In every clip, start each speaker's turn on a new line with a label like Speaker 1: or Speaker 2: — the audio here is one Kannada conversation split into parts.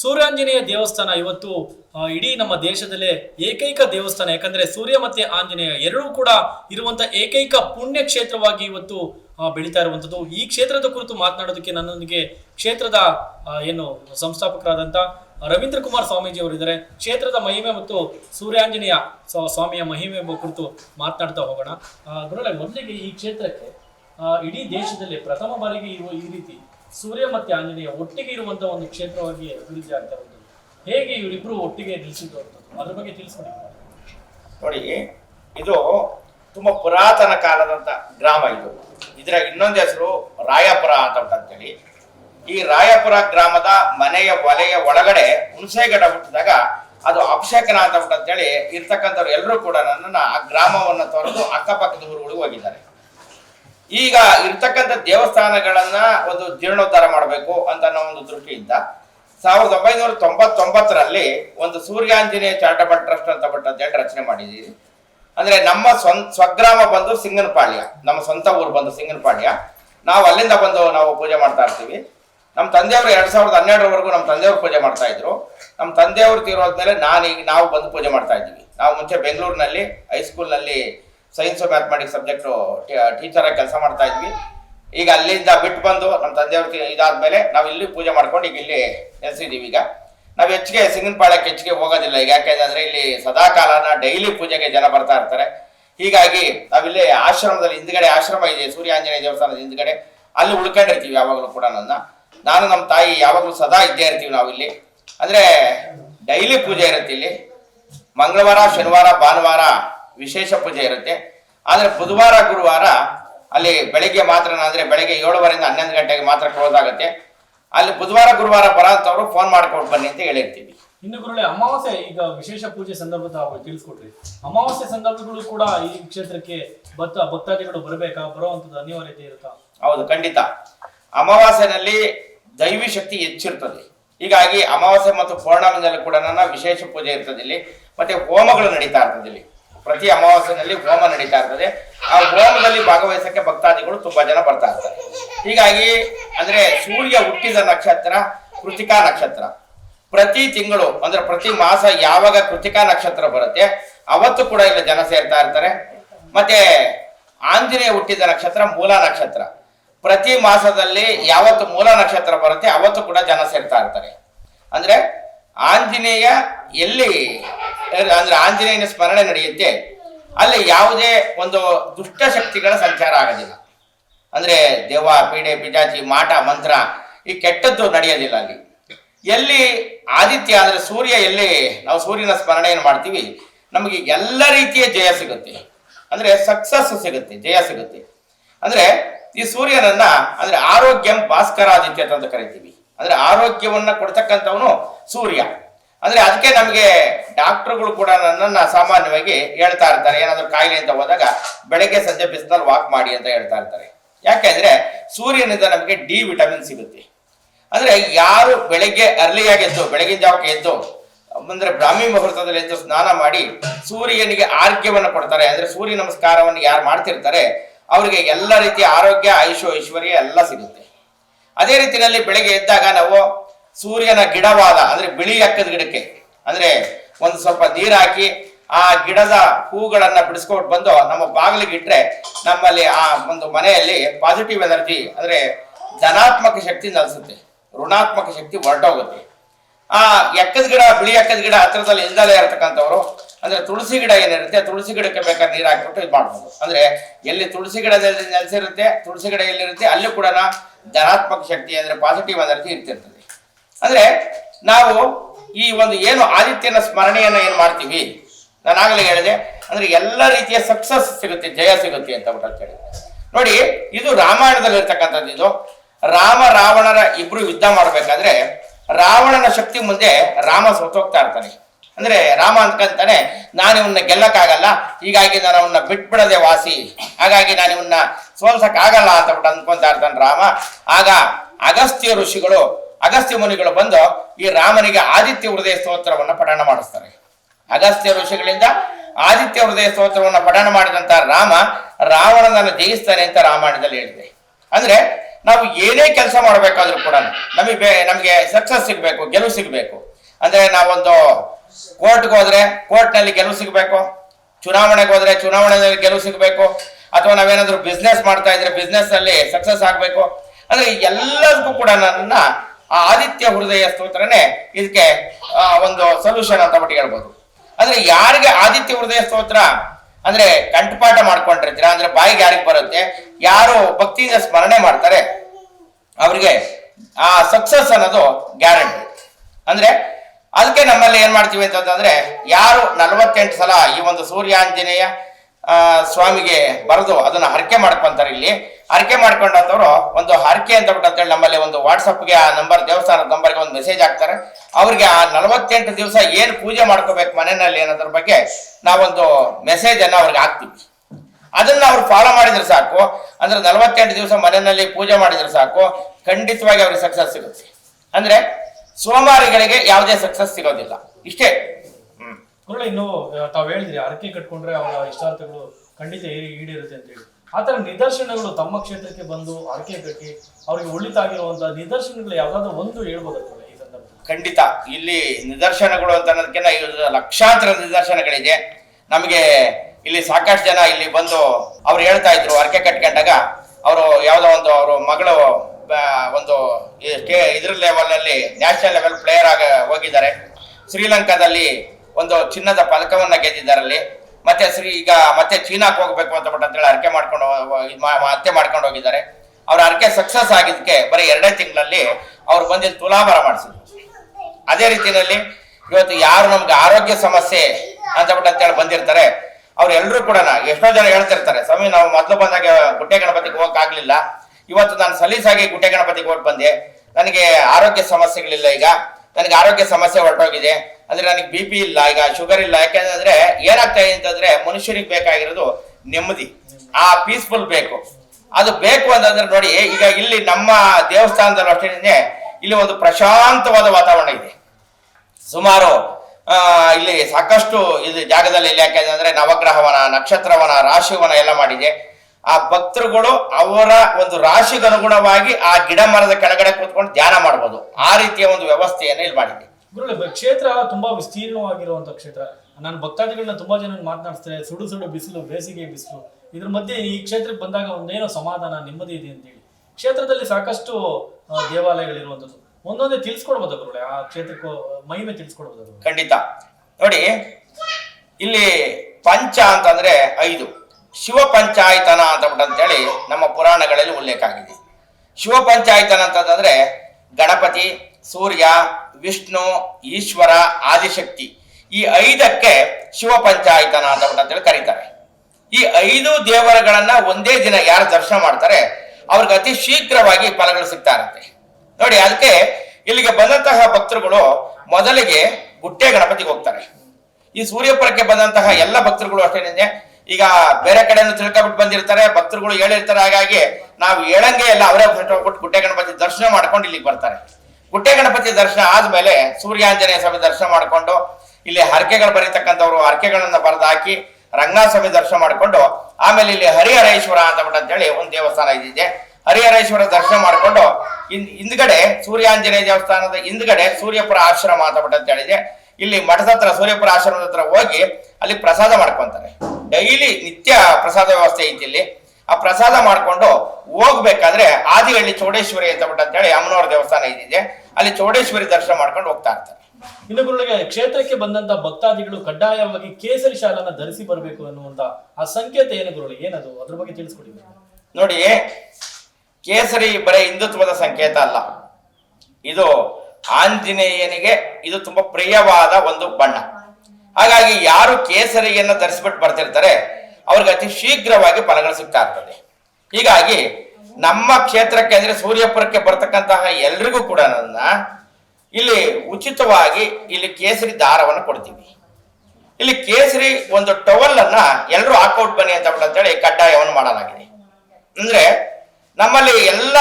Speaker 1: ಸೂರ್ಯಾಂಜನೇಯ ದೇವಸ್ಥಾನ ಇವತ್ತು ಇಡೀ ನಮ್ಮ ದೇಶದಲ್ಲೇ ಏಕೈಕ ದೇವಸ್ಥಾನ. ಯಾಕಂದ್ರೆ ಸೂರ್ಯ ಮತ್ತೆ ಆಂಜನೇಯ ಎರಡೂ ಕೂಡ ಇರುವಂತಹ ಏಕೈಕ ಪುಣ್ಯ ಕ್ಷೇತ್ರವಾಗಿ ಇವತ್ತು ಬೆಳೀತಾ ಇರುವಂತದ್ದು ಈ ಕ್ಷೇತ್ರದ ಕುರಿತು ಮಾತನಾಡೋದಕ್ಕೆ ನನ್ನೊಂದಿಗೆ ಕ್ಷೇತ್ರದ ಏನು ಸಂಸ್ಥಾಪಕರಾದಂಥ ರವೀಂದ್ರ ಕುಮಾರ್ ಸ್ವಾಮೀಜಿ ಅವರು ಇದ್ದಾರೆ. ಕ್ಷೇತ್ರದ ಮಹಿಮೆ ಮತ್ತು ಸೂರ್ಯಾಂಜನೇಯ ಸ್ವ- ಸ್ವಾಮಿಯ ಮಹಿಮೆ ಕುರಿತು ಮಾತನಾಡ್ತಾ ಹೋಗೋಣ. ಗುರುಳ ಮೊದಲಿಗೆ ಈ ಕ್ಷೇತ್ರಕ್ಕೆ ಇಡೀ ದೇಶದಲ್ಲಿ ಪ್ರಥಮ ಬಾರಿಗೆ ಇರುವ ಈ ರೀತಿ ಸೂರ್ಯ ಮತ್ತೆ ಆಂಜನೇಯ ಒಟ್ಟಿಗೆ ಇರುವಂತಹ ಒಂದು ಕ್ಷೇತ್ರವಾಗಿ ಅಭಿವೃದ್ಧಿ ಆಗ್ತಾ ಇರೋದು ಹೇಗೆ ಇವರಿಬ್ರು ಒಟ್ಟಿಗೆ ನಿಲ್ಲಿಸಿದ್ದು ಅಂತದ್ದು ಅದ್ರ ಬಗ್ಗೆ ತಿಳಿಸ್ಕೊಡಿ.
Speaker 2: ನೋಡಿ, ಇದು ತುಂಬಾ ಪುರಾತನ ಕಾಲದಂತ ಗ್ರಾಮ ಇದು. ಇದರ ಇನ್ನೊಂದು ಹೆಸರು ರಾಯಪುರ ಅಂತ ಅಂತೇಳಿ. ಈ ರಾಯಪುರ ಗ್ರಾಮದ ಮನೆಯ ಒಲೆಯ ಒಳಗಡೆ ಹುಣಸೆಗಡ ಹುಟ್ಟಿದಾಗ ಅದು ಅಭಿಷೇಕನ ಅಂತ ಅಂತೇಳಿ ಇರ್ತಕ್ಕಂಥವ್ರು ಎಲ್ಲರೂ ಕೂಡ ನನ್ನನ್ನು ಆ ಗ್ರಾಮವನ್ನು ತೊರೆದು ಅಕ್ಕಪಕ್ಕದ ಊರುಗಳಿಗೆ ಹೋಗಿದ್ದಾರೆ. ಈಗ ಇರ್ತಕ್ಕಂಥ ದೇವಸ್ಥಾನಗಳನ್ನ ಒಂದು ಜೀರ್ಣೋದ್ಧಾರ ಮಾಡಬೇಕು ಅಂತ ಅನ್ನೋ ಒಂದು ದೃಷ್ಟಿಯಿಂದ ಸಾವಿರದ ಒಂಬೈನೂರ ತೊಂಬತ್ತೊಂಬತ್ತರಲ್ಲಿ ಒಂದು ಸೂರ್ಯಾಂಜನೇಯ ಚಾರಿಟಬಲ್ ಟ್ರಸ್ಟ್ ಅಂತ ಬಿಟ್ಟು ಅಂತ ಹೇಳಿ ರಚನೆ ಮಾಡಿದ್ದೀವಿ ಅಂದ್ರೆ ನಮ್ಮ ಸ್ವಂತ ಸ್ವಗ್ರಾಮ ಬಂದು ಸಿಂಗನಪಾಳ್ಯ. ನಮ್ಮ ಸ್ವಂತ ಊರು ಬಂದು ಸಿಂಗನಪಾಳ್ಯ. ನಾವು ಅಲ್ಲಿಂದ ಬಂದು ನಾವು ಪೂಜೆ ಮಾಡ್ತಾ ಇರ್ತೀವಿ. ನಮ್ಮ ತಂದೆಯವರು ಎರಡ್ ಸಾವಿರದ ಹನ್ನೆರಡರವರೆಗೂ ನಮ್ಮ ತಂದೆಯವರು ಪೂಜೆ ಮಾಡ್ತಾ ಇದ್ರು. ನಮ್ಮ ತಂದೆಯವರು ತೀರೋದ್ಮೇಲೆ ನಾನು ಈಗ ನಾವು ಬಂದು ಪೂಜೆ ಮಾಡ್ತಾ ಇದ್ದೀವಿ. ನಾವು ಮುಂಚೆ ಬೆಂಗಳೂರಿನಲ್ಲಿ, ಹೈಸ್ಕೂಲ್ನಲ್ಲಿ ಸೈನ್ಸ್ ಮ್ಯಾಥಮೆಟಿಕ್ಸ್ ಸಬ್ಜೆಕ್ಟು ಟೀಚರ್ ಆಗಿ ಕೆಲಸ ಮಾಡ್ತಾ ಇದ್ವಿ. ಈಗ ಅಲ್ಲಿಂದ ಬಿಟ್ಟು ಬಂದು ನಮ್ಮ ತಂದೆಯವ್ರ ಇದಾದ್ಮೇಲೆ ನಾವು ಇಲ್ಲಿ ಪೂಜೆ ಮಾಡ್ಕೊಂಡು ಈಗ ಇಲ್ಲಿ ನೆಲೆಸಿದ್ದೀವಿ ಈಗ. ನಾವು ಹೆಚ್ಚಿಗೆ ಸಿಂಗನಪಾಳ್ಯಕ್ಕೆ ಹೆಚ್ಚಿಗೆ ಹೋಗೋದಿಲ್ಲ. ಈಗ ಯಾಕೆಂದ್ರೆ ಇಲ್ಲಿ ಸದಾ ಕಾಲನ ಡೈಲಿ ಪೂಜೆಗೆ ಜನ ಬರ್ತಾ ಇರ್ತಾರೆ. ಹೀಗಾಗಿ ನಾವಿಲ್ಲಿ ಆಶ್ರಮದಲ್ಲಿ ಹಿಂದ್ಗಡೆ ಆಶ್ರಮ ಇದೆ, ಸೂರ್ಯಾಂಜನೇಯ ದೇವಸ್ಥಾನದ ಹಿಂದ್ಗಡೆ. ಅಲ್ಲಿ ಉಳ್ಕೊಂಡಿರ್ತೀವಿ ಯಾವಾಗಲೂ ಕೂಡ ನನ್ನ. ನಾನು ನಮ್ಮ ತಾಯಿ ಯಾವಾಗಲೂ ಸದಾ ಇದ್ದೇ ಇರ್ತೀವಿ ನಾವು ಇಲ್ಲಿ. ಅಂದ್ರೆ ಡೈಲಿ ಪೂಜೆ ಇರುತ್ತೆ ಇಲ್ಲಿ. ಮಂಗಳವಾರ, ಶನಿವಾರ, ಭಾನುವಾರ ವಿಶೇಷ ಪೂಜೆ ಇರುತ್ತೆ. ಆದರೆ ಬುಧವಾರ ಗುರುವಾರ ಅಲ್ಲಿ ಬೆಳಿಗ್ಗೆ ಮಾತ್ರ ಅಂದರೆ ಬೆಳಿಗ್ಗೆ ಏಳುವರೆಯಿಂದ ಹನ್ನೊಂದು ಗಂಟೆಗೆ ಮಾತ್ರ ಕ್ಲೋಸ್ ಆಗುತ್ತೆ. ಅಲ್ಲಿ ಬುಧವಾರ ಗುರುವಾರ ಬರೋಂಥವ್ರು ಫೋನ್ ಮಾಡ್ಕೊಂಡು ಬನ್ನಿ ಅಂತ ಹೇಳಿರ್ತೀವಿ.
Speaker 1: ಇನ್ನು ಗುರುಳೆ ಅಮಾವಾಸ್ಯೆ ಈಗ ವಿಶೇಷ ಪೂಜೆ ಸಂದರ್ಭದ ತಿಳಿಸ್ಕೊಟ್ರಿ. ಅಮಾವಾಸ್ಯೆ ಸಂದರ್ಭಗಳು ಕೂಡ ಈ ಕ್ಷೇತ್ರಕ್ಕೆ ಭಕ್ತ ಭಕ್ತಾದಿಗಳು ಬರಬೇಕಾ? ಬರುವಂತದ್ದು ಅನಿವಾರ್ಯತೆ ಇರುತ್ತಾ?
Speaker 2: ಹೌದು ಖಂಡಿತ. ಅಮಾವಾಸ್ಯೆನಲ್ಲಿ ದೈವಿ ಶಕ್ತಿ ಹೆಚ್ಚಿರ್ತದೆ. ಹೀಗಾಗಿ ಅಮಾವಾಸ್ಯೆ ಮತ್ತು ಪೌರ್ಣಮಿನಲ್ಲಿ ಕೂಡ ನನ್ನ ವಿಶೇಷ ಪೂಜೆ ಇರ್ತದೆ ಇಲ್ಲಿ. ಮತ್ತೆ ಹೋಮಗಳು ನಡೀತಾ ಇರ್ತದೆ ಇಲ್ಲಿ. ಪ್ರತಿ ಅಮಾವಾಸ್ಯೆನಲ್ಲಿ ಹೋಮ ನಡೀತಾ ಇರ್ತದೆ. ಆ ಹೋಮದಲ್ಲಿ ಭಾಗವಹಿಸಕ್ಕೆ ಭಕ್ತಾದಿಗಳು ತುಂಬಾ ಜನ ಬರ್ತಾ ಇರ್ತಾರೆ. ಹೀಗಾಗಿ ಅಂದ್ರೆ ಸೂರ್ಯ ಹುಟ್ಟಿದ ನಕ್ಷತ್ರ, ಕೃತಿಕಾ ನಕ್ಷತ್ರ. ಪ್ರತಿ ತಿಂಗಳು, ಅಂದ್ರೆ ಪ್ರತಿ ಮಾಸ ಯಾವಾಗ ಕೃತಿಕಾ ನಕ್ಷತ್ರ ಬರುತ್ತೆ, ಅವತ್ತು ಕೂಡ ಇಲ್ಲಿ ಜನ ಸೇರ್ತಾ ಇರ್ತಾರೆ. ಮತ್ತೆ ಆಂಜನೇಯ ಹುಟ್ಟಿದ ನಕ್ಷತ್ರ, ಮೂಲ ನಕ್ಷತ್ರ. ಪ್ರತಿ ಮಾಸದಲ್ಲಿ ಯಾವತ್ತು ಮೂಲ ನಕ್ಷತ್ರ ಬರುತ್ತೆ, ಅವತ್ತು ಕೂಡ ಜನ ಸೇರ್ತಾ ಇರ್ತಾರೆ. ಅಂದ್ರೆ ಆಂಜನೇಯ ಎಲ್ಲಿ, ಅಂದ್ರೆ ಆಂಜನೇಯನ ಸ್ಮರಣೆ ನಡೆಯುತ್ತೆ, ಅಲ್ಲಿ ಯಾವುದೇ ಒಂದು ದುಷ್ಟ ಶಕ್ತಿಗಳ ಸಂಚಾರ ಆಗೋದಿಲ್ಲ. ಅಂದ್ರೆ ದೇವ, ಪೀಡೆ, ಪಿಜಾಚಿ, ಮಾಟ, ಮಂತ್ರ, ಈ ಕೆಟ್ಟದ್ದು ನಡೆಯೋದಿಲ್ಲ ಅಲ್ಲಿ. ಎಲ್ಲಿ ಆದಿತ್ಯ, ಅಂದ್ರೆ ಸೂರ್ಯ ಎಲ್ಲಿ, ನಾವು ಸೂರ್ಯನ ಸ್ಮರಣೆಯನ್ನು ಮಾಡ್ತೀವಿ, ನಮಗೆ ಎಲ್ಲ ರೀತಿಯ ಜಯ ಸಿಗುತ್ತೆ. ಅಂದ್ರೆ ಸಕ್ಸಸ್ ಸಿಗುತ್ತೆ, ಜಯ ಸಿಗುತ್ತೆ. ಅಂದ್ರೆ ಈ ಸೂರ್ಯನನ್ನ, ಅಂದ್ರೆ ಆರೋಗ್ಯಂ ಭಾಸ್ಕರಾದಿತ್ಯ ಅಂತ ಕರಿತೀವಿ. ಅಂದ್ರೆ ಆರೋಗ್ಯವನ್ನ ಕೊಡ್ತಕ್ಕಂಥವನು ಸೂರ್ಯ. ಅಂದ್ರೆ ಅದಕ್ಕೆ ನಮಗೆ ಡಾಕ್ಟ್ರುಗಳು ಕೂಡ ನನ್ನನ್ನು ಸಾಮಾನ್ಯವಾಗಿ ಹೇಳ್ತಾ ಇರ್ತಾರೆ. ಏನಾದರೂ ಕಾಯಿಲೆ ಅಂತ ಹೋದಾಗ ಬೆಳಗ್ಗೆ ಸಂಜೆ ಬಿಸಿಲಲ್ಲಿ ವಾಕ್ ಮಾಡಿ ಅಂತ ಹೇಳ್ತಾ ಇರ್ತಾರೆ. ಯಾಕೆಂದರೆ ಸೂರ್ಯನಿಂದ ನಮಗೆ ಡಿ ವಿಟಮಿನ್ ಸಿಗುತ್ತೆ. ಅಂದ್ರೆ ಯಾರು ಬೆಳಗ್ಗೆ ಅರ್ಲಿಯಾಗಿ ಎದ್ದು, ಬೆಳಗಿನ ಜಾವಕ್ಕೆ ಎದ್ದು, ಅಂದ್ರೆ ಬ್ರಾಹ್ಮಿ ಮುಹೂರ್ತದಲ್ಲಿ ಎದ್ದು ಸ್ನಾನ ಮಾಡಿ ಸೂರ್ಯನಿಗೆ ಆರೋಗ್ಯವನ್ನು ಕೊಡ್ತಾರೆ. ಅಂದ್ರೆ ಸೂರ್ಯ ನಮಸ್ಕಾರವನ್ನು ಯಾರು ಮಾಡ್ತಿರ್ತಾರೆ, ಅವರಿಗೆ ಎಲ್ಲ ರೀತಿಯ ಆರೋಗ್ಯ, ಆಯುಷ, ಐಶ್ವರ್ಯ ಎಲ್ಲ ಸಿಗುತ್ತೆ. ಅದೇ ರೀತಿಯಲ್ಲಿ ಬೆಳಗ್ಗೆ ಎದ್ದಾಗ ನಾವು ಸೂರ್ಯನ ಗಿಡವಾದ, ಅಂದ್ರೆ ಬಿಳಿ ಅಕ್ಕದ ಗಿಡಕ್ಕೆ, ಅಂದ್ರೆ ಒಂದು ಸ್ವಲ್ಪ ನೀರು ಹಾಕಿ ಆ ಗಿಡದ ಹೂಗಳನ್ನ ಬಿಡಿಸ್ಕೊಂಡು ಬಂದು ನಮ್ಮ ಬಾಗಿಲಿಗೆ ಇಟ್ಟರೆ ನಮ್ಮಲ್ಲಿ ಆ ಒಂದು ಮನೆಯಲ್ಲಿ ಪಾಸಿಟಿವ್ ಎನರ್ಜಿ ಅಂದ್ರೆ ಧನಾತ್ಮಕ ಶಕ್ತಿ ನೆಲೆಸುತ್ತೆ. ಋಣಾತ್ಮಕ ಶಕ್ತಿ ಹೊರಟೋಗುತ್ತೆ. ಆ ಎಕ್ಕದ ಗಿಡ, ಬಿಳಿ ಎಕ್ಕದ ಗಿಡ ಹತ್ರದಲ್ಲಿ ಇಲ್ದಲೇ ಇರತಕ್ಕಂಥವ್ರು ಅಂದ್ರೆ ತುಳಸಿ ಗಿಡ ಏನಿರುತ್ತೆ, ತುಳಸಿ ಗಿಡಕ್ಕೆ ಬೇಕಾದ ನೀರು ಹಾಕಿಬಿಟ್ಟು ಇದು ಮಾಡ್ಬೋದು. ಅಂದ್ರೆ ಎಲ್ಲಿ ತುಳಸಿ ಗಿಡ ನೆಲೆ- ನೆಲೆಸಿರುತ್ತೆ, ತುಳಸಿ ಗಿಡ ಎಲ್ಲಿರುತ್ತೆ, ಅಲ್ಲಿ ಕೂಡ ಧನಾತ್ಮಕ ಶಕ್ತಿ ಅಂದ್ರೆ ಪಾಸಿಟಿವ್ ಎನರ್ಜಿ ಇರ್ತಿರ್ತದೆ. ಅಂದ್ರೆ ನಾವು ಈ ಒಂದು ಏನು ಆದಿತ್ಯನ ಸ್ಮರಣೆಯನ್ನ ಏನ್ ಮಾಡ್ತೀವಿ? ನಾನು ಆಗಲೇ ಹೇಳಿದೆ, ಅಂದ್ರೆ ಎಲ್ಲ ರೀತಿಯ ಸಕ್ಸಸ್ ಸಿಗುತ್ತೆ, ಜಯ ಸಿಗುತ್ತೆ ಅಂತ ಹೇಳಿದೆ ನೋಡಿ, ಇದು ರಾಮಾಯಣದಲ್ಲಿ ಇರ್ತಕ್ಕಂಥದ್ದು ಇದು. ರಾಮ, ರಾವಣರ ಇಬ್ರು ಯುದ್ಧ ಮಾಡ್ಬೇಕಾದ್ರೆ ರಾವಣನ ಶಕ್ತಿ ಮುಂದೆ ರಾಮ ಸೋತೋಗ್ತಾ ಇರ್ತಾನೆ. ಅಂದ್ರೆ ರಾಮ ಅಂದ್ಕಂತಾನೆ ನಾನು ಇವನ್ನ ಗೆಲ್ಲಕ್ಕಾಗಲ್ಲ, ಹೀಗಾಗಿ ನಾನು ಅವನ್ನ ಬಿಟ್ಬಿಡದೆ ವಾಸಿ. ಹಾಗಾಗಿ ನಾನು ಇವನ್ನ ಸೋಲ್ಸಕ್ ಆಗಲ್ಲ ಅಂತ ಬಿಟ್ಟು ಅಂದ್ಕೊಂತಾ ಇರ್ತಾನೆ ರಾಮ. ಆಗ ಅಗಸ್ತ್ಯ ಋಷಿಗಳು, ಅಗಸ್ತ್ಯ ಮುನಿಗಳು ಬಂದು ಈ ರಾಮನಿಗೆ ಆದಿತ್ಯ ಹೃದಯ ಸ್ತೋತ್ರವನ್ನು ಪಠಣ ಮಾಡಿಸ್ತಾರೆ. ಅಗಸ್ತ್ಯ ಋಷಿಗಳಿಂದ ಆದಿತ್ಯ ಹೃದಯ ಸ್ತೋತ್ರವನ್ನು ಪಠಣ ಮಾಡಿದಂತ ರಾಮ ರಾವಣನನ್ನು ಜಯಿಸ್ತಾನೆ ಅಂತ ರಾಮಾಯಣದಲ್ಲಿ ಹೇಳಿದೆ. ಅಂದ್ರೆ ನಾವು ಏನೇ ಕೆಲಸ ಮಾಡಬೇಕಾದ್ರೂ ಕೂಡ ನಮಗೆ ನಮಗೆ ಸಕ್ಸಸ್ ಸಿಗಬೇಕು, ಗೆಲುವು ಸಿಗಬೇಕು. ಅಂದ್ರೆ ನಾವೊಂದು ಕೋರ್ಟ್ಗೆ ಹೋದ್ರೆ ಕೋರ್ಟ್ನಲ್ಲಿ ಗೆಲುವು ಸಿಗಬೇಕು. ಚುನಾವಣೆಗೆ ಹೋದ್ರೆ ಚುನಾವಣೆಯಲ್ಲಿ ಗೆಲುವು ಸಿಗಬೇಕು. ಅಥವಾ ನಾವೇನಾದರೂ ಬಿಸ್ನೆಸ್ ಮಾಡ್ತಾ ಇದ್ರೆ ಬಿಸ್ನೆಸ್ ಅಲ್ಲಿ ಸಕ್ಸಸ್ ಆಗಬೇಕು. ಅಂದ್ರೆ ಎಲ್ಲದಕ್ಕೂ ಕೂಡ ನನ್ನ ಆದಿತ್ಯ ಹೃದಯ ಸ್ತೋತ್ರನೇ ಇದಕ್ಕೆ ಒಂದು ಸೊಲ್ಯೂಷನ್ ಅಂತ ಮಟ್ಟಿಗೆ ಹೇಳ್ಬೋದು. ಅಂದ್ರೆ ಯಾರಿಗೆ ಆದಿತ್ಯ ಹೃದಯ ಸ್ತೋತ್ರ? ಅಂದ್ರೆ ಕಂಠಪಾಠ ಮಾಡ್ಕೊಂಡಿರ್ತೀರ? ಅಂದ್ರೆ ಬಾಯಿಗೆ ಯಾರಿಗೆ ಬರುತ್ತೆ? ಯಾರು ಭಕ್ತಿಯಿಂದ ಸ್ಮರಣೆ ಮಾಡ್ತಾರೆ? ಅವರಿಗೆ ಆ ಸಕ್ಸಸ್ ಅನ್ನೋದು ಗ್ಯಾರಂಟಿ ಅಂದ್ರೆ ಅದಕ್ಕೆ ನಮ್ಮಲ್ಲಿ ಏನ್ ಮಾಡ್ತೀವಿ ಅಂತಂದ್ರೆ ಯಾರು ನಲವತ್ತೆಂಟು ಸಲ ಈ ಒಂದು ಸೂರ್ಯಾಂಜನೇಯ ಸ್ವಾಮಿಗೆ ಬರೆದು ಅದನ್ನ ಹರಕೆ ಮಾಡ್ಕೊಂತಾರೆ ಇಲ್ಲಿ. ಹರಕೆ ಮಾಡ್ಕೊಂಡಂತವ್ರು ಒಂದು ಹರಕೆ ಅಂತ ಬಿಟ್ಟು ಅಂತೇಳಿ ನಮ್ಮಲ್ಲಿ ಒಂದು ವಾಟ್ಸಪ್ಗೆ ಆ ನಂಬರ್, ದೇವಸ್ಥಾನದ ನಂಬರ್ಗೆ ಒಂದು ಮೆಸೇಜ್ ಹಾಕ್ತಾರೆ. ಅವ್ರಿಗೆ ಆ ನಲವತ್ತೆಂಟು ದಿವಸ ಏನು ಪೂಜೆ ಮಾಡ್ಕೋಬೇಕು ಮನೆಯಲ್ಲಿ ಅನ್ನೋದ್ರ ಬಗ್ಗೆ ನಾವೊಂದು ಮೆಸೇಜ್ ಅನ್ನ ಅವ್ರಿಗೆ ಹಾಕ್ತೀವಿ. ಅದನ್ನ ಅವ್ರು ಫಾಲೋ ಮಾಡಿದ್ರೆ ಸಾಕು. ಅಂದ್ರೆ ನಲವತ್ತೆಂಟು ದಿವಸ ಮನೆಯಲ್ಲಿ ಪೂಜೆ ಮಾಡಿದ್ರೆ ಸಾಕು. ಖಂಡಿತವಾಗಿ ಅವ್ರಿಗೆ ಸಕ್ಸಸ್ ಸಿಗುತ್ತೆ. ಅಂದ್ರೆ ಸೋಮಾರಿಗಳಿಗೆ ಯಾವುದೇ ಸಕ್ಸಸ್ ಸಿಗೋದಿಲ್ಲ ಇಷ್ಟೇ? ಹ್ಮ್.
Speaker 1: ಇನ್ನು ತಾವ್ ಹೇಳಿದ್ರಿ ಅರಕೆ ಕಟ್ಕೊಂಡ್ರೆ ಅವರ ಇಷ್ಟಾರ್ಥಗಳು ಖಂಡಿತ ಈಡಿರುತ್ತೆ ಅಂತ ಹೇಳಿ. ಆ ತರ ನಿದರ್ಶನಗಳು ತಮ್ಮ ಕ್ಷೇತ್ರಕ್ಕೆ ಬಂದು ಅರಕೆ ಕಟ್ಟಿ ಅವ್ರಿಗೆ ಒಳಿತಾಗಿರುವಂತಹ ನಿದರ್ಶನಗಳು ಯಾವ್ದಾದ್ರು ಒಂದು ಹೇಳ್ಬೋದು ಗುರುಳೆ ಈ ಸಂದರ್ಭದಲ್ಲಿ?
Speaker 2: ಖಂಡಿತ. ಇಲ್ಲಿ ನಿದರ್ಶನಗಳು ಅಂತ ಅನ್ನೋದಕ್ಕಿಂತ ಲಕ್ಷಾಂತರ ನಿದರ್ಶನಗಳಿದೆ. ನಮಗೆ ಇಲ್ಲಿ ಸಾಕಷ್ಟು ಜನ ಇಲ್ಲಿ ಬಂದು ಅವ್ರು ಹೇಳ್ತಾ ಇದ್ರು ಅರಕೆ ಕಟ್ಕೊಂಡಾಗ. ಅವರು ಯಾವುದೋ ಒಂದು ಅವರು ಮಗಳು ಒಂದು ಇದ್ರ ಲೆವೆಲ್ನಲ್ಲಿ ನ್ಯಾಷನಲ್ ಲೆವೆಲ್ ಪ್ಲೇಯರ್ ಆಗ ಹೋಗಿದ್ದಾರೆ. ಶ್ರೀಲಂಕಾದಲ್ಲಿ ಒಂದು ಚಿನ್ನದ ಪದಕವನ್ನ ಗೆದ್ದಿದ್ದಾರೆ ಅಲ್ಲಿ ಮತ್ತೆ ಶ್ರೀ ಈಗ ಮತ್ತೆ ಚೀನಾಕ್ಕೆ ಹೋಗ್ಬೇಕು ಅಂತ ಬಿಟ್ಟು ಅಂತೇಳಿ ಅರ್ಕೆ ಮಾಡ್ಕೊಂಡು ಹತ್ಯೆ ಮಾಡ್ಕೊಂಡು ಹೋಗಿದ್ದಾರೆ. ಅವ್ರ ಅರ್ಕೆ ಸಕ್ಸಸ್ ಆಗಿದ್ದಕ್ಕೆ ಬರೀ ಎರಡೇ ತಿಂಗಳಲ್ಲಿ ಅವ್ರು ಬಂದಿದ್ದು ತುಲಾಭಾರ ಮಾಡಿಸಿದ್ರು. ಅದೇ ರೀತಿಯಲ್ಲಿ ಇವತ್ತು ಯಾರು ನಮ್ಗೆ ಆರೋಗ್ಯ ಸಮಸ್ಯೆ ಅಂತ ಬಿಟ್ಟು ಅಂತೇಳಿ ಬಂದಿರ್ತಾರೆ. ಅವ್ರೆಲ್ಲರೂ ಕೂಡ ಎಷ್ಟೋ ಜನ ಹೇಳ್ತಿರ್ತಾರೆ, ಸ್ವಾಮಿ, ನಾವು ಮೊದಲು ಬಂದಾಗ ಗುಡ್ಡೆ ಗಣಪತಿಗೆ ಹೋಗಕ್ ಆಗ್ಲಿಲ್ಲ ಇವತ್ತು ನಾನು ಸಲೀಸಾಗಿ ಗುಟ್ಟೆ ಗಣಪತಿ ಕೊಟ್ಟು ಬಂದೆ. ನನಗೆ ಆರೋಗ್ಯ ಸಮಸ್ಯೆಗಳಿಲ್ಲ ಈಗ. ನನಗೆ ಆರೋಗ್ಯ ಸಮಸ್ಯೆ ಹೊರಟೋಗಿದೆ. ಅಂದ್ರೆ ನನಗೆ ಬಿ ಪಿ ಇಲ್ಲ, ಈಗ ಶುಗರ್ ಇಲ್ಲ. ಯಾಕೆಂದ್ರೆ ಏನಾಗ್ತಾ ಇದೆ ಅಂತಂದ್ರೆ ಮನುಷ್ಯರಿಗೆ ಬೇಕಾಗಿರೋದು ನೆಮ್ಮದಿ. ಆ ಪೀಸ್ಫುಲ್ ಬೇಕು. ಅದು ಬೇಕು ಅಂತಂದ್ರೆ ನೋಡಿ, ಈಗ ಇಲ್ಲಿ ನಮ್ಮ ದೇವಸ್ಥಾನದಲ್ಲಿ ಅಷ್ಟೇ ಇಲ್ಲಿ ಒಂದು ಪ್ರಶಾಂತವಾದ ವಾತಾವರಣ ಇದೆ. ಸುಮಾರು ಇಲ್ಲಿ ಸಾಕಷ್ಟು ಇದು ಜಾಗದಲ್ಲಿ ಇಲ್ಲಿ ಯಾಕೆಂದ್ರೆ ನವಗ್ರಹವನ, ನಕ್ಷತ್ರವನ, ರಾಶಿವನ ಎಲ್ಲ ಮಾಡಿದೆ. ಆ ಭಕ್ತರುಗಳು ಅವರ ಒಂದು ರಾಶಿಗೆ ಅನುಗುಣವಾಗಿ ಆ ಗಿಡ ಮರದ ಕೆಳಗಡೆ ಕೂತ್ಕೊಂಡು ಧ್ಯಾನ ಮಾಡಬಹುದು ಆ ರೀತಿಯ ಒಂದು ವ್ಯವಸ್ಥೆಯನ್ನು ಇಲ್ಲಿ ಮಾಡಿದೆ
Speaker 1: ಗುರುಳೆ ಬ- ಕ್ಷೇತ್ರ ತುಂಬಾ ವಿಸ್ತೀರ್ಣವಾಗಿರುವಂತ ಕ್ಷೇತ್ರ. ನಾನು ಭಕ್ತಾದಿಗಳನ್ನ ತುಂಬಾ ಜನ ಮಾತನಾಡಿಸ್ತಾರೆ ಸುಡು ಸುಡು ಬಿಸಿಲು ಬೇಸಿಗೆ ಬಿಸಿಲು. ಇದ್ರ ಮಧ್ಯೆ ಈ ಕ್ಷೇತ್ರಕ್ಕೆ ಬಂದಾಗ ಒಂದೇನೋ ಸಮಾಧಾನ ನೆಮ್ಮದಿ ಇದೆ ಅಂತೇಳಿ ಕ್ಷೇತ್ರದಲ್ಲಿ ಸಾಕಷ್ಟು ದೇವಾಲಯಗಳಿರುವಂತದ್ದು ದೇವಾಲಯಗಳಿರುವಂಥದ್ದು. ಒಂದೊಂದೇ ತಿಳಿಸ್ಕೊಡ್ಬೋದು ಗುರುಳೆ ಆ ಕ್ಷೇತ್ರಕ್ಕೂ ಮಹಿಮೆ ತಿಳಿಸ್ಕೊಡ್ಬೋದು
Speaker 2: ಖಂಡಿತ. ನೋಡಿ ಇಲ್ಲಿ ಪಂಚ ಅಂತಂದ್ರೆ ಐದು. ಶಿವ ಪಂಚಾಯತನ ಅಂತ ಅಂತೇಳಿ ನಮ್ಮ ಪುರಾಣಗಳಲ್ಲಿ ಉಲ್ಲೇಖ ಆಗಿದೆ ಶಿವ ಪಂಚಾಯತನ ಅಂತಂದ್ರೆ ಗಣಪತಿ, ಸೂರ್ಯ, ವಿಷ್ಣು, ಈಶ್ವರ, ಆದಿಶಕ್ತಿ ಈ ಐದಕ್ಕೆ ಶಿವ ಪಂಚಾಯತನ ಅಂತೇಳಿ ಕರೀತಾರೆ. ಈ ಐದು ದೇವರುಗಳನ್ನ ಒಂದೇ ದಿನ ಯಾರು ದರ್ಶನ ಮಾಡ್ತಾರೆ? ಅವ್ರಿಗೆ ಅತಿ ಶೀಘ್ರವಾಗಿ ಫಲಗಳು ಸಿಗ್ತಾ ಇರುತ್ತೆ ನೋಡಿ, ಅದಕ್ಕೆ ಇಲ್ಲಿಗೆ ಬಂದಂತಹ ಭಕ್ತರುಗಳು ಮೊದಲಿಗೆ ಗುಟ್ಟೆ ಗಣಪತಿಗೆ ಹೋಗ್ತಾರೆ. ಈ ಸೂರ್ಯಪುರಕ್ಕೆ ಬಂದಂತಹ ಎಲ್ಲ ಭಕ್ತರುಗಳು ಅಷ್ಟೇನೆ ಈಗ ಬೇರೆ ಕಡೆಯನ್ನು ತಿಳ್ಕೊಬಿಟ್ಟು ಬಂದಿರ್ತಾರೆ, ಭಕ್ತರುಗಳು ಹೇಳಿರ್ತಾರೆ, ಹಾಗಾಗಿ ನಾವು ಹೇಳಂಗೆ ಎಲ್ಲ ಅವರೇ ಹೋಗ್ಬಿಟ್ಟು ಗುಡ್ಡೆ ಗಣಪತಿ ದರ್ಶನ ಮಾಡ್ಕೊಂಡು ಇಲ್ಲಿಗೆ ಬರ್ತಾರೆ. ಗುಡ್ಡೆ ಗಣಪತಿ ದರ್ಶನ ಆದ್ಮೇಲೆ ಸೂರ್ಯಾಂಜನೇಯ ಸ್ವಾಮಿ ದರ್ಶನ ಮಾಡ್ಕೊಂಡು ಇಲ್ಲಿ ಹರಕೆಗಳು ಬರೀತಕ್ಕಂಥವ್ರು, ಹರಕೆಗಳನ್ನ ಬರೆದು ಹಾಕಿ ರಂಗನಾಥ ಸ್ವಾಮಿ ದರ್ಶನ ಮಾಡ್ಕೊಂಡು, ಆಮೇಲೆ ಇಲ್ಲಿ ಹರಿಹರೇಶ್ವರ ಅಂತ ಅಂತೇಳಿ ಒಂದು ದೇವಸ್ಥಾನ ಇದಿದೆ ಹರಿಹರೇಶ್ವರ ದರ್ಶನ ಮಾಡ್ಕೊಂಡು ಹಿಂದ್ ಹಿಂದ್ಗಡೆ ಸೂರ್ಯಾಂಜನೇಯ ದೇವಸ್ಥಾನದ ಹಿಂದ್ಗಡೆ ಸೂರ್ಯಪುರ ಆಶ್ರಮ ಅಂತ ಹೇಳಿದೆ ಇಲ್ಲಿ ಮಠದ ಹತ್ರ ಸೂರ್ಯಪುರ ಆಶ್ರಮದ ಹತ್ರ ಹೋಗಿ ಅಲ್ಲಿ ಪ್ರಸಾದ ಮಾಡ್ಕೊಂತಾರೆ. ಡೈಲಿ ನಿತ್ಯ ಪ್ರಸಾದ ವ್ಯವಸ್ಥೆ ಐತಿ ಇಲ್ಲಿ. ಆ ಪ್ರಸಾದ ಮಾಡ್ಕೊಂಡು ಹೋಗ್ಬೇಕಾದ್ರೆ ಆದಿಹಳ್ಳಿ ಚೌಡೇಶ್ವರಿ ಅಂತ ಬಿಟ್ಟು ಅಂತೇಳಿ ಅಮ್ಮನವರ ದೇವಸ್ಥಾನ ಇದಿದೆ. ಅಲ್ಲಿ ಚೌಡೇಶ್ವರಿ ದರ್ಶನ ಮಾಡ್ಕೊಂಡು ಹೋಗ್ತಾ ಇರ್ತಾರೆ.
Speaker 1: ಇನ್ನೊಬ್ಬರೊಳಗೆ ಕ್ಷೇತ್ರಕ್ಕೆ ಬಂದಂತ ಭಕ್ತಾದಿಗಳು ಕಡ್ಡಾಯವಾಗಿ ಕೇಸರಿ ಶಾಲನ ಧರಿಸಿ ಬರಬೇಕು ಅನ್ನುವಂತ ಆ ಸಂಕೇತ ಏನು ಗುರುಳಿ ಏನದು? ಅದ್ರ ಬಗ್ಗೆ ತಿಳಿಸ್ಕೊಡಿ
Speaker 2: ನೋಡಿ ಕೇಸರಿ ಬರೀ ಹಿಂದುತ್ವದ ಸಂಕೇತ ಅಲ್ಲ. ಇದು ಆಂಜನೇಯನಿಗೆ ಇದು ತುಂಬಾ ಪ್ರಿಯವಾದ ಒಂದು ಬಣ್ಣ. ಹಾಗಾಗಿ ಯಾರು ಕೇಸರಿಯನ್ನು ಧರಿಸ್ಬಿಟ್ಟು ಬರ್ತಿರ್ತಾರೆ, ಅವ್ರಿಗೆ ಅತಿ ಶೀಘ್ರವಾಗಿ ಫಲಗಳು ಸಿಗ್ತಾ ಇರ್ತದೆ. ಹೀಗಾಗಿ ನಮ್ಮ ಕ್ಷೇತ್ರಕ್ಕೆ ಅಂದ್ರೆ ಸೂರ್ಯಪುರಕ್ಕೆ ಬರ್ತಕ್ಕಂತಹ ಎಲ್ರಿಗೂ ಕೂಡ ನನ್ನ ಇಲ್ಲಿ ಉಚಿತವಾಗಿ ಇಲ್ಲಿ ಕೇಸರಿ ದಾರವನ್ನು ಕೊಡ್ತೀವಿ. ಇಲ್ಲಿ ಕೇಸರಿ ಒಂದು ಟವಲ್ ಅನ್ನ ಎಲ್ಲರೂ ಹಾಕೌಟ್ ಬನ್ನಿ ಅಂತ ಹೇಳಿ ಕಡ್ಡಾಯವನ್ನು ಮಾಡಲಾಗಿದೆ. ಅಂದ್ರೆ ನಮ್ಮಲ್ಲಿ ಎಲ್ಲ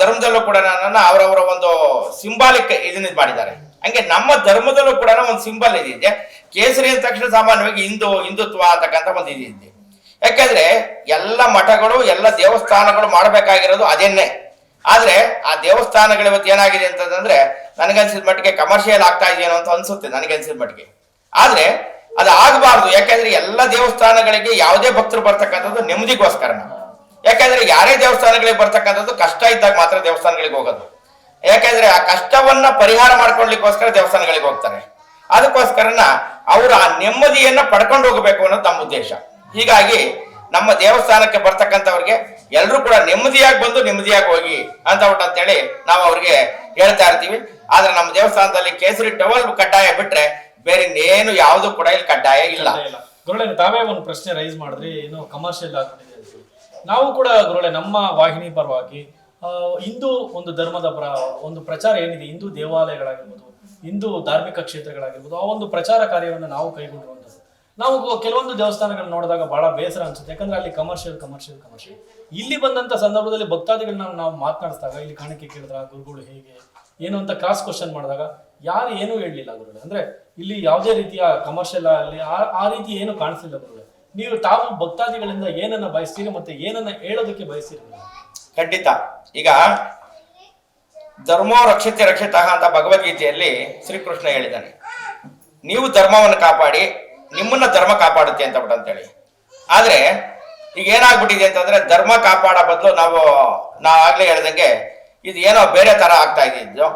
Speaker 2: ಧರ್ಮದಲ್ಲೂ ಕೂಡ ನನ್ನ ಅವರವರ ಒಂದು ಸಿಂಬಾಲಿಕ್ ಇದನ್ನ ಇದ್ ಮಾಡಿದ್ದಾರೆ. ಹಂಗೆ ನಮ್ಮ ಧರ್ಮದಲ್ಲೂ ಕೂಡ ಒಂದು ಸಿಂಬಲ್ ಇದಿದೆ ಕೇಸರಿ ಅಂದ ತಕ್ಷಣ ಸಾಮಾನ್ಯವಾಗಿ ಹಿಂದೂ, ಹಿಂದುತ್ವ ಅಂತಕ್ಕಂಥ ಒಂದು ಇದಿದೆ ಯಾಕಂದ್ರೆ ಎಲ್ಲ ಮಠಗಳು, ಎಲ್ಲ ದೇವಸ್ಥಾನಗಳು ಮಾಡಬೇಕಾಗಿರೋದು ಅದೇನೇ ಆದ್ರೆ ಆ ದೇವಸ್ಥಾನಗಳ ಇವತ್ತು ಏನಾಗಿದೆ ಅಂತಂದ್ರೆ ನನಗನ್ಸಿದ ಮಟ್ಟಿಗೆ ಕಮರ್ಷಿಯಲ್ ಆಗ್ತಾ ಇದೆಯೇನೋ ಅಂತ ಅನ್ಸುತ್ತೆ ನನಗನ್ಸಿದ ಮಟ್ಟಿಗೆ. ಆದ್ರೆ ಅದು ಆಗಬಾರ್ದು ಯಾಕಂದ್ರೆ ಎಲ್ಲ ದೇವಸ್ಥಾನಗಳಿಗೆ ಯಾವುದೇ ಭಕ್ತರು ಬರ್ತಕ್ಕಂಥದ್ದು ನೆಮ್ಮದಿಗೋಸ್ಕರ. ಯಾಕಂದ್ರೆ ಯಾರೇ ದೇವಸ್ಥಾನಗಳಿಗೆ ಬರ್ತಕ್ಕಂಥದ್ದು ಕಷ್ಟ ಇದ್ದಾಗ ಮಾತ್ರ ದೇವಸ್ಥಾನಗಳಿಗೆ ಹೋಗೋದು. ಯಾಕಂದ್ರೆ ಆ ಕಷ್ಟವನ್ನ ಪರಿಹಾರ ಮಾಡ್ಕೊಳ್ಲಿಕ್ಕೋಸ್ಕರ ದೇವಸ್ಥಾನಗಳಿಗೆ ಹೋಗ್ತಾರೆ. ಅದಕ್ಕೋಸ್ಕರನ ಅವರು ಆ ನೆಮ್ಮದಿಯನ್ನ ಪಡ್ಕೊಂಡು ಹೋಗಬೇಕು ಅನ್ನೋದು ನಮ್ಮ ಉದ್ದೇಶ. ಹೀಗಾಗಿ ನಮ್ಮ ದೇವಸ್ಥಾನಕ್ಕೆ ಬರ್ತಕ್ಕಂಥವ್ರಿಗೆ ಎಲ್ಲರೂ ಕೂಡ ನೆಮ್ಮದಿಯಾಗಿ ಬಂದು ನೆಮ್ಮದಿಯಾಗಿ ಹೋಗಿ ಅಂತ ಒಟ್ಟು ಅಂತೇಳಿ ನಾವು ಅವ್ರಿಗೆ ಹೇಳ್ತಾ ಇರ್ತೀವಿ. ಆದ್ರೆ ನಮ್ಮ ದೇವಸ್ಥಾನದಲ್ಲಿ ಕೇಸರಿ ಟವಲ್ ಕಡ್ಡಾಯ ಬಿಟ್ರೆ ಬೇರೆ ಇನ್ನೇನು ಯಾವುದು ಕೂಡ ಇಲ್ಲಿ ಕಡ್ಡಾಯ ಇಲ್ಲ.
Speaker 1: ತಾವೇ ಒಂದು ಪ್ರಶ್ನೆ ರೈಸ್ ಮಾಡಿದ್ರಿ. ಏನು ಕಮರ್ಷಿಯಲ್ ಹೇಳಿ. ನಾವು ಕೂಡ ಗುರುಳೆ ನಮ್ಮ ವಾಹಿನಿ ಪರವಾಗಿ ಹಿಂದೂ ಒಂದು ಧರ್ಮದ ಪ್ರ, ಒಂದು ಪ್ರಚಾರ ಏನಿದೆ, ಹಿಂದೂ ದೇವಾಲಯಗಳಾಗಿರ್ಬೋದು, ಹಿಂದೂ ಧಾರ್ಮಿಕ ಕ್ಷೇತ್ರಗಳಾಗಿರ್ಬೋದು, ಆ ಒಂದು ಪ್ರಚಾರ ಕಾರ್ಯವನ್ನು ನಾವು ಕೈಗೊಂಡಿರುವಂಥದ್ದು. ನಾವು ಕೆಲವೊಂದು ದೇವಸ್ಥಾನಗಳನ್ನ ನೋಡಿದಾಗ ಬಹಳ ಬೇಸರ ಅನ್ಸುತ್ತೆ. ಯಾಕಂದ್ರೆ ಅಲ್ಲಿ ಕಮರ್ಷಿಯಲ್ ಕಮರ್ಷಿಯಲ್ ಕಮರ್ಷಿಯಲ್ ಇಲ್ಲಿ ಬಂದಂತ ಸಂದರ್ಭದಲ್ಲಿ ಭಕ್ತಾದಿಗಳನ್ನ ನಾವು ಮಾತನಾಡಿಸಿದಾಗ, ಇಲ್ಲಿ ಕಾಣಿಕೆ ಕೇಳಿದ್ರ, ಗುರುಗಳು ಹೇಗೆ, ಏನು ಅಂತ ಕ್ರಾಸ್ ಕ್ವಶನ್ ಮಾಡಿದಾಗ, ಯಾರು ಏನೂ ಹೇಳಲಿಲ್ಲ ಗುರುಗಳೇ. ಅಂದ್ರೆ ಇಲ್ಲಿ ಯಾವುದೇ ರೀತಿಯ ಕಮರ್ಷಿಯಲ್ ಆಗಲಿ ಆ- ಆ ರೀತಿ ಏನು ಕಾಣಿಸಲಿಲ್ಲ ಗುರುಗಳೇ. ನೀವು ತಾವು ಭಕ್ತಾದಿಗಳಿಂದ ಏನನ್ನ ಬಯಸ್ತೀರಿ ಮತ್ತೆ ಏನನ್ನ ಹೇಳೋದಕ್ಕೆ ಬಯಸ್ತೀರಿ?
Speaker 2: ಖಂಡಿತ. ಈಗ ಧರ್ಮೋ ರಕ್ಷತೆ ರಕ್ಷಿತ ಅಂತ ಭಗವದ್ಗೀತೆಯಲ್ಲಿ ಶ್ರೀಕೃಷ್ಣ ಹೇಳಿದ್ದಾನೆ. ನೀವು ಧರ್ಮವನ್ನು ಕಾಪಾಡಿ, ನಿಮ್ಮನ್ನ ಧರ್ಮ ಕಾಪಾಡುತ್ತೆ ಅಂತ ಬಿಟ್ಟು ಅಂತೇಳಿ ಆದ್ರೆ ಈಗ ಏನಾಗ್ಬಿಟ್ಟಿದೆ ಅಂತಂದ್ರೆ ಧರ್ಮ ಕಾಪಾಡೋ ಬದಲು ನಾವು ನಾ ಆಗ್ಲೇ ಹೇಳ್ದಂಗೆ ಇದು ಏನೋ ಬೇರೆ ತರ ಆಗ್ತಾ ಇದ್ದಿದ್ದು